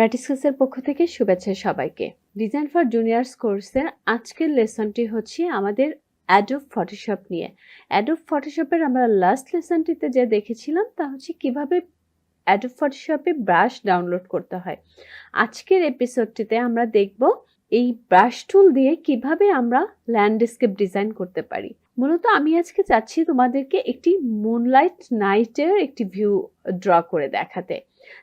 ব্র্যাটিসকাসের পক্ষ থেকে শুভেচ্ছা সবাইকে। ডিজাইন ফর জুনিয়র্স কোর্সের আজকের লেসনটি হচ্ছে আমাদের অ্যাডোব ফটোশপ নিয়ে। অ্যাডোব ফটোশপের আমরা লাস্ট লেসনটিতে যে দেখেছিলাম, তা হচ্ছে কীভাবে অ্যাডোব ফটোশপে ব্রাশ ডাউনলোড করতে হয়। আজকের এপিসোডটিতে আমরা দেখব এই ব্রাশ টুল দিয়ে কীভাবে আমরা ল্যান্ডস্কেপ ডিজাইন করতে পারি। মূলত আমি আজকে চাচ্ছি তোমাদেরকে একটি মুনলাইট নাইটের একটি ভিউ ড্র করে দেখাতে।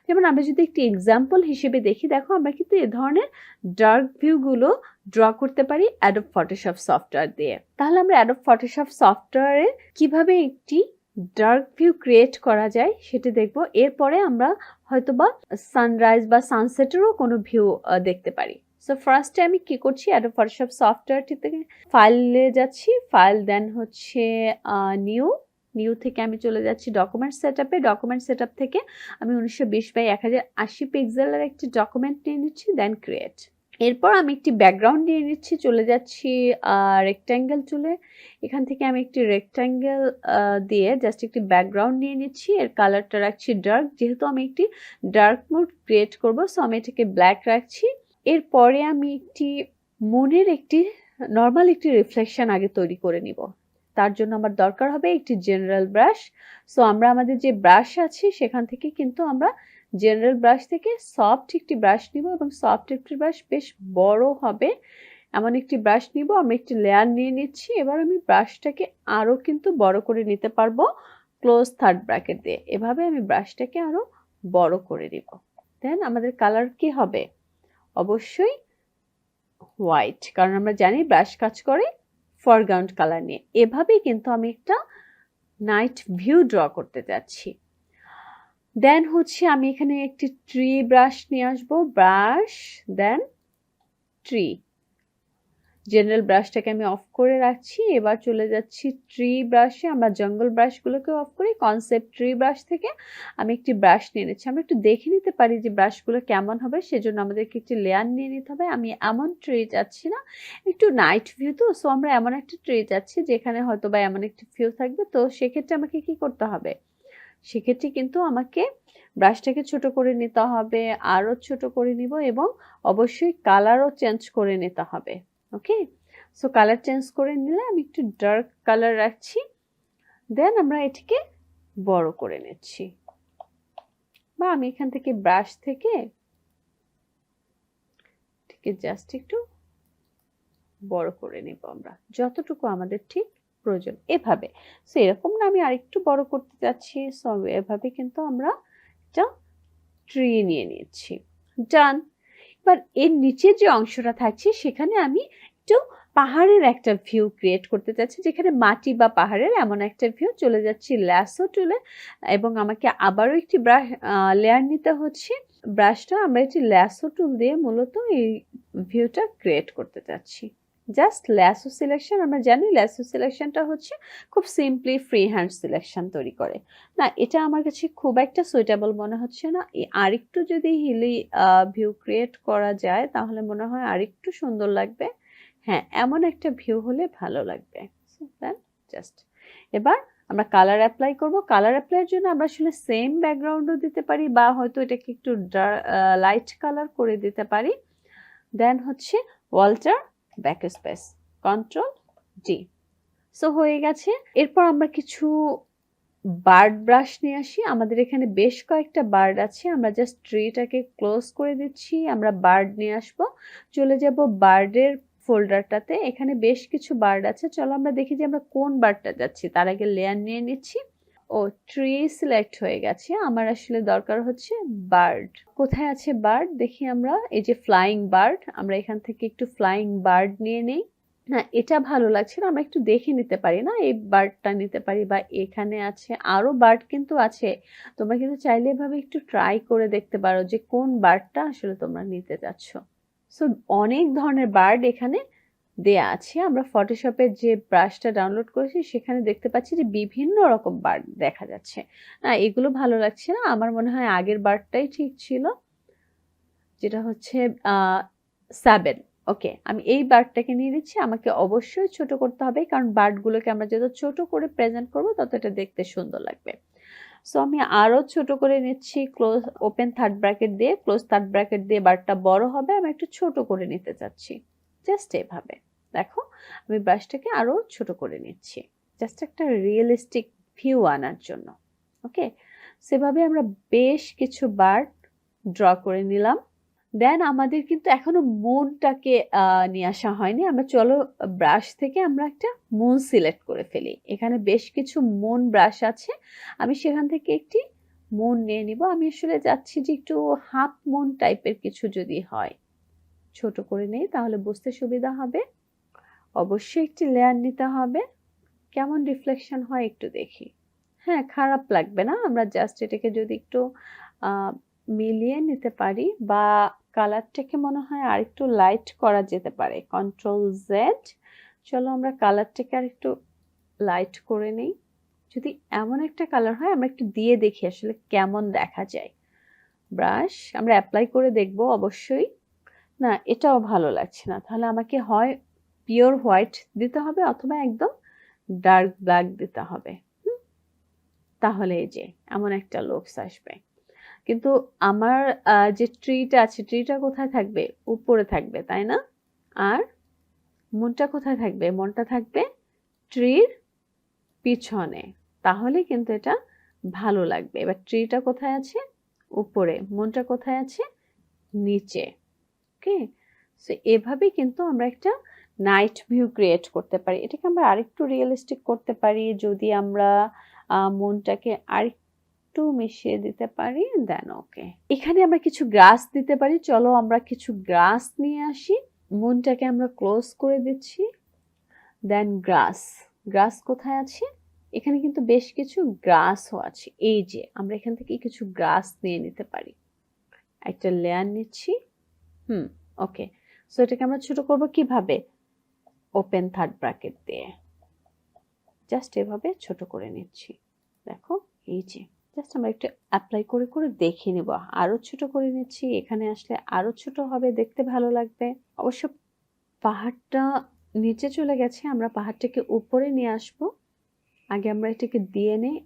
যেমন আমরা যদি একটি এক্সাম্পল হিসেবে দেখি, দেখো আমরা কিন্তু এ ধরনের ডার্ক ভিউগুলো ড্র করতে পারি অ্যাডোব ফটোশপ সফটওয়্যার দিয়ে। তাহলে আমরা অ্যাডোব ফটোশপ সফটওয়্যারে কীভাবে একটি ডার্ক ভিউ ক্রিয়েট করা যায় সেটি দেখব। এরপরে আমরা হয়তোবা সানরাইজ বা সানসেটেরও কোনো ভিউ দেখতে পারি। সো ফার্স্টে আমি কি করছি? অ্যাডোব ফটোশপ সফটওয়্যারটি থেকে ফাইলে যাচ্ছি। ফাইল দেন হচ্ছে নিউ নিউ থেকে আমি চলে যাচ্ছি ডকুমেন্ট সেট আপে ডকুমেন্ট সেট আপ থেকে আমি উনিশশো বিশ বাই এক হাজার আশি পিক্সেলের একটি ডকুমেন্ট নিয়ে নিচ্ছি দেন ক্রিয়েট এরপর আমি একটি ব্যাকগ্রাউন্ড নিয়ে নিচ্ছি, চলে যাচ্ছি রেক্ট্যাঙ্গেল চলে এখান থেকে আমি একটি রেক্ট্যাঙ্গেল দিয়ে জাস্ট একটি ব্যাকগ্রাউন্ড নিয়ে নিচ্ছি। এর কালারটা রাখছি ডার্ক যেহেতু আমি একটি ডার্ক মোড ক্রিয়েট করব সো আমি এটাকে ব্ল্যাক রাখছি। এরপরে আমি একটি মনের একটি নর্মাল একটি রিফ্লেকশন আগে তৈরি করে নিব। তার জন্য আমার দরকার হবে একটি জেনারেল ব্রাশ সো আমরা আমাদের যে ব্রাশ আছে, সেখান থেকে কিন্তু আমরা জেনারেল ব্রাশ থেকে সফট একটি ব্রাশ নিব এবং সফট একটি ব্রাশ বেশ বড় হবে। এমন একটি ব্রাশ নিব, আমি একটি লেয়ার নিয়ে নিচ্ছি। এবার আমি ব্রাশটাকে আরও কিন্তু বড় করে নিতে পারব ক্লোজ থার্ড ব্র্যাকেট দিয়ে। এভাবে আমি ব্রাশটাকে আরও বড় করে নিব। দেন আমাদের কালার কি হবে? অবশ্যই হোয়াইট কারণ আমরা জানি ব্রাশ কাজ করে ফরগ্রাউন্ড কালার নিয়ে। এভাবেই কিন্তু আমি একটা নাইট ভিউ ড্র করতে যাচ্ছি। দেন হচ্ছে আমি এখানে একটি ট্রি ব্রাশ নিয়ে আসব। ব্রাশ দেন ট্রি জেনারেল ব্রাশটাকে আমি অফ করে রাখছি, এবার চলে যাচ্ছি ট্রি ব্রাশে আমরা জঙ্গল ব্রাশগুলোকে অফ করি কনসেপ্ট ট্রি ব্রাশ থেকে আমি একটি ব্রাশ নিয়ে নিচ্ছি। আমরা একটু দেখে নিতে পারি যে ব্রাশগুলো কেমন হবে, সেজন্য আমাদেরকে একটি লেয়ার নিয়ে নিতে হবে। আমি এমন ট্রি যাচ্ছি না, একটু নাইট ভিউ তো সো আমরা এমন একটা ট্রি যাচ্ছি যেখানে হয়তো বা এমন একটি ভিউ থাকবে। তো সেক্ষেত্রে আমাকে কি করতে হবে? সেক্ষেত্রে কিন্তু আমাকে ব্রাশটাকে ছোট করে নিতে হবে, আরও ছোট করে নিব এবং অবশ্যই কালারও চেঞ্জ করে নিতে হবে। ওকে সো কালার চেঞ্জ করে নিলে আমি একটু ডার্ক কালার রাখছি। দেন আমরা এটিকে বড় করে নিচ্ছি। বা আমি এখান থেকে ব্রাশ থেকে এটিকে জাস্ট একটু বড় করে নিব আমরা। যতটুকু আমাদের ঠিক প্রয়োজন এভাবে। সো এরকম না আমি আরেকটু বড় করতে যাচ্ছি। সো এভাবে কিন্তু আমরা একটা ট্রি নিয়ে নিচ্ছি। ডান এবার এর নিচের যে অংশটা থাকছে, সেখানে আমি একটু পাহাড়ের একটা ভিউ ক্রিয়েট করতে চাচ্ছি, যেখানে মাটি বা পাহাড়ের এমন একটা ভিউ চলে যাচ্ছি, ল্যাসো টুলে, এবং আমাকে আবারও একটি ব্রাশ লেয়ার নিতে হচ্ছে। ব্রাশটা আমরা একটি ল্যাসো টুল দিয়ে মূলত এই ভিউটা ক্রিয়েট করতে চাচ্ছি। জাস্ট ল্যাসো সিলেকশন আমরা জানি ল্যাসো সিলেকশনটা হচ্ছে খুব সিম্পলি ফ্রি হ্যান্ড সিলেকশন তৈরি করে। না, এটা আমার কাছে খুব একটা সুইটেবল মনে হচ্ছে না। আরেকটু যদি হিলি ভিউ ক্রিয়েট করা যায়, তাহলে মনে হয় আরেকটু সুন্দর লাগবে। হ্যাঁ এমন একটা ভিউ হলে ভালো লাগবে। জাস্ট এবার আমরা কালার অ্যাপ্লাই করব। কালার অ্যাপ্লাইয়ের জন্য আমরা আসলে সেম ব্যাকগ্রাউন্ডও দিতে পারি বা হয়তো এটাকে একটু লাইট কালার করে দিতে পারি। দেন হচ্ছে ওয়ালটার back space control D so হয়ে গেছে। এরপর আমরা কিছু বার্ড ব্রাশ নিয়ে আসি। আমাদের এখানে বেশ কয়েকটা বার্ড আছে। আমরা জাস্ট ট্রিটাকে ক্লোজ করে দিচ্ছি। আমরা বার্ড নিয়ে আসব। চলে যাব বার্ডের ফোল্ডারটাতে এখানে বেশ কিছু বার্ড আছে। চলো আমরা দেখি যে আমরা কোন বার্ডটা যাচ্ছি। তার আগে লেয়ার নিয়ে নিচ্ছি। ও ট্রি সিলেক্ট হয়ে গেছে। আমার আসলে দরকার হচ্ছে বার্ড কোথায় আছে বার্ড দেখি আমরা। এই যে ফ্লাইং বার্ড আমরা এখান থেকে একটু ফ্লাইং বার্ড নিয়ে নেই। না, এটা ভালো লাগছে না, আমরা একটু দেখে নিতে পারি না, এই বার্ডটা নিতে পারি বা এখানে আছে আরও বার্ড কিন্তু আছে। তোমরা কিন্তু চাইলে এভাবে একটু ট্রাই করে দেখতে পারো যে কোন বার্ডটা আসলে তোমরা নিতে যাচ্ছ সো অনেক ধরনের বার্ড এখানে দেয়া আছে। আমরা ফটোশপের যে ব্রাশটা ডাউনলোড করেছি, সেখানে দেখতে পাচ্ছি যে বিভিন্ন রকম বার্ড দেখা যাচ্ছে। না এগুলো ভালো লাগছে না। আমার মনে হয় আগের বার্ডটাই ঠিক ছিল। যেটা হচ্ছে সেভেন ওকে আমি এই বার্ডটাকে নিয়ে নিচ্ছি। আমাকে অবশ্যই ছোট করতে হবে, কারণ বার্ডগুলোকে আমরা যত ছোট করে প্রেজেন্ট করব তত এটা দেখতে সুন্দর লাগবে। সো আমি আরও ছোট করে নিচ্ছি ক্লোজ ওপেন থার্ড ব্র্যাকেট দিয়ে। ক্লোজ থার্ড ব্র্যাকেট দিয়ে বারটা বড় হবে। আমি একটু ছোট করে নিতে চাচ্ছি। জাস্ট এভাবে। দেখো, আমি ব্রাশটাকে আরও ছোট করে নিচ্ছি। জাস্ট একটা রিয়েলিস্টিক ভিউ আনার জন্য ওকে সেভাবে আমরা বেশ কিছু বার ড্র করে নিলাম। দেন আমাদের কিন্তু এখনও মুনটাকে নিয়ে আসা হয়নি। আমরা চলো ব্রাশ থেকে আমরা একটা মুন সিলেক্ট করে ফেলি। এখানে বেশ কিছু মুন ব্রাশ আছে। আমি সেখান থেকে একটি মুন নিয়ে নিব। আমি আসলে যাচ্ছি যে একটু হাফ মুন টাইপের কিছু যদি হয়, ছোট করে নেই, তাহলে বুঝতে সুবিধা হবে। অবশ্যই একটি লেয়ার নিতে হবে। কেমন রিফ্লেকশন হয় একটু দেখি। হ্যাঁ খারাপ লাগবে না। আমরা জাস্ট এটাকে যদি একটু মিলিয়ে নিতে পারি বা কালারটাকে মনে হয় আর একটু লাইট করা যেতে পারে। কন্ট্রোল জেড চলো আমরা কালারটাকে আর একটু লাইট করে নিই। যদি এমন একটা কালার হয়, আমরা একটু দিয়ে দেখি আসলে কেমন দেখা যায়। ব্রাশ আমরা অ্যাপ্লাই করে দেখব অবশ্যই। না, এটাও ভালো লাগছে না। তাহলে আমাকে হয় পিওর হোয়াইট দিতে হবে অথবা একদম ডার্ক ব্ল্যাক দিতে হবে। তাহলে এই যে, এমন একটা লুকস আসবে। কিন্তু আমার যে ট্রিটা আছে ট্রিটা কোথায় থাকবে? উপরে থাকবে, তাই না? আর মনটা কোথায় থাকবে? মনটা থাকবে ট্রির পিছনে। তাহলে কিন্তু এটা ভালো লাগবে। এবার ট্রিটা কোথায় আছে? উপরে। মনটা কোথায় আছে? নিচে। ওকে সো এভাবে কিন্তু আমরা একটা নাইট ভিউ ক্রিয়েট করতে পারি। এটাকে আমরা আরেকটু রিয়েলিস্টিক করতে পারি, যদি আমরা মনটাকে আরেকটু মিশিয়ে দিতে পারি দেন ওকে এখানে আমরা কিছু গ্রাস দিতে পারি। চলো আমরা কিছু গ্রাস নিয়ে আসি। মনটাকে আমরা ক্লোজ করে দিচ্ছি। দেন গ্রাস গ্রাস কোথায় আছে? এখানে কিন্তু বেশ কিছু গ্রাসও আছে। এই যে, আমরা এখান থেকে কিছু গ্রাস নিয়ে নিতে পারি। একটা লেয়ার নিচ্ছি। হুম ওকে সো এটাকে আমরা ছোট করব কীভাবে? ওপেন থার্ড ব্র্যাকেট দিয়ে। জাস্ট এভাবে ছোট করে নিচ্ছি। দেখো, এই যে জাস্ট আমরা একটু অ্যাপ্লাই করে করে দেখে নেব। আরও ছোট করে নিচ্ছি, এখানে আসলে আরও ছোট হবে, দেখতে ভালো লাগবে। অবশ্য পাহাড়টা নিচে চলে গেছে, আমরা পাহাড়টাকে উপরে নিয়ে আসব। আগে আমরা এটাকে দিয়ে নেই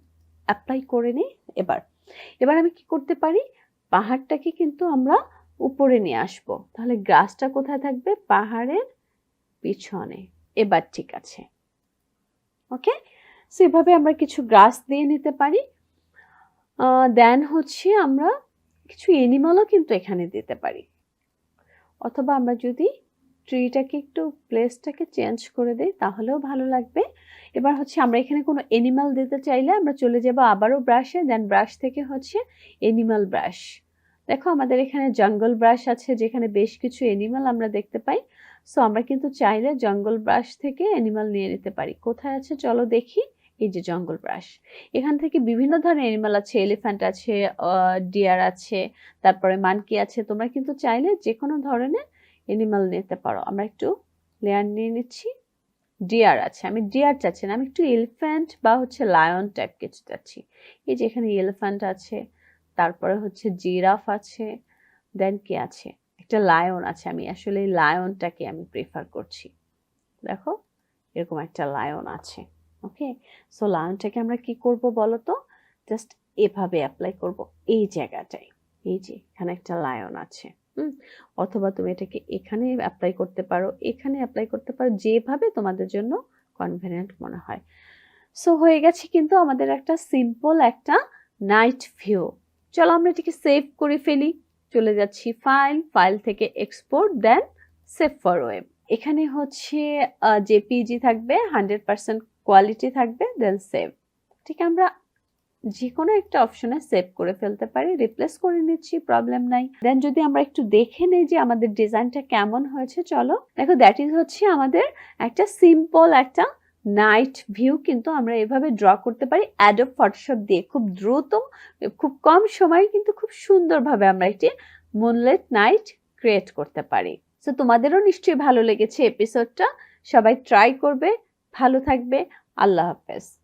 অ্যাপ্লাই করে নিই, এবার। এবার আমি কি করতে পারি? পাহাড়টাকে কিন্তু আমরা উপরে নিয়ে আসব। তাহলে গ্রাসটা কোথায় থাকবে? পাহাড়ের পিছনে। এবার ঠিক আছে। ওকে? সেভাবে আমরা কিছু গ্রাস দিয়ে নিতে পারি। দেন হচ্ছে আমরা কিছু এনিমালও কিন্তু এখানে দিতে পারি। অথবা আমরা যদি ট্রিটাকে একটু প্লেসটাকে চেঞ্জ করে দিই, তাহলেও ভালো লাগবে। এবার হচ্ছে আমরা এখানে কোনো এনিমাল দিতে চাইলে আমরা চলে যাব আবারও ব্রাশে দেন ব্রাশ থেকে হচ্ছে এনিমাল ব্রাশ দেখো আমাদের এখানে জঙ্গল ব্রাশ আছে, যেখানে বেশ কিছু এনিমাল আমরা দেখতে পাই। সো আমরা কিন্তু চাইলে জঙ্গল ব্রাশ থেকে অ্যানিমাল নিয়ে নিতে পারি। কোথায় আছে চলো দেখি। এই যে জঙ্গল ব্রাশ এখান থেকে বিভিন্ন ধরনের অ্যানিমাল আছে। এলিফ্যান্ট আছে ডিয়ার আছে, তারপরে মানকি আছে। তোমরা কিন্তু চাইলে যে কোনো ধরনের অ্যানিমাল নিতে পারো। আমরা একটু লেয়ার নিয়ে নিচ্ছি। ডিয়ার আছে। আমি ডিয়ার চাচ্ছি না। আমি একটু এলিফ্যান্ট বা হচ্ছে লায়ন টাইপ কিছু চাচ্ছি। এই যে এখানে এলিফ্যান্ট আছে, তারপরে হচ্ছে জিরাফ আছে দেন কি আছে? একটা লায়ন আছে, আমি আসলে লায়নটাকে আমি প্রেফার করছি। দেখো, এরকম একটা লায়ন আছে ওকে সো লায়নটাকে আমরা কি করব বলো তো জাস্ট এভাবে অ্যাপ্লাই করব, এই জায়গাটায়। এই যে, এখানে একটা লায়ন আছে, হুম? অথবা তুমি এটাকে এখানে অ্যাপ্লাই করতে পারো, এখানে অ্যাপ্লাই করতে পারো, যেভাবে তোমাদের জন্য কনভেনিয়েন্ট মনে হয়। সো হয়ে গেছে কিন্তু আমাদের একটা সিম্পল একটা নাইট ভিউ চলো আমরা এটাকে সেভ করে ফেলি। চলে যাচ্ছি ফাইল ফাইল থেকে export then save for web এখানে হচ্ছে জেপিজি থাকবে হান্ড্রেড পার্সেন্ট কোয়ালিটি থাকবে দেন সেভ ঠিক আমরা যে কোনো একটা অপশনে সেভ করে ফেলতে পারি রিপ্লেস করে নিচ্ছি প্রবলেম নাই। দেন যদি আমরা একটু দেখে নেই যে আমাদের ডিজাইনটা কেমন হয়েছে, চলো। দেখো দ্যাট ইজ হচ্ছে আমাদের একটা সিম্পল একটা নাইট ভিউ কিন্তু আমরা এভাবে ড্র করতে পারি। অ্যাডব ফটোশপ দিয়ে খুব দ্রুত, খুব কম সময়ে কিন্তু খুব সুন্দরভাবে আমরা একটি মুনলেট নাইট ক্রিয়েট করতে পারি। তো তোমাদেরও নিশ্চয়ই ভালো লেগেছে এপিসোডটা সবাই ট্রাই করবে। ভালো থাকবে। আল্লাহ হাফেজ।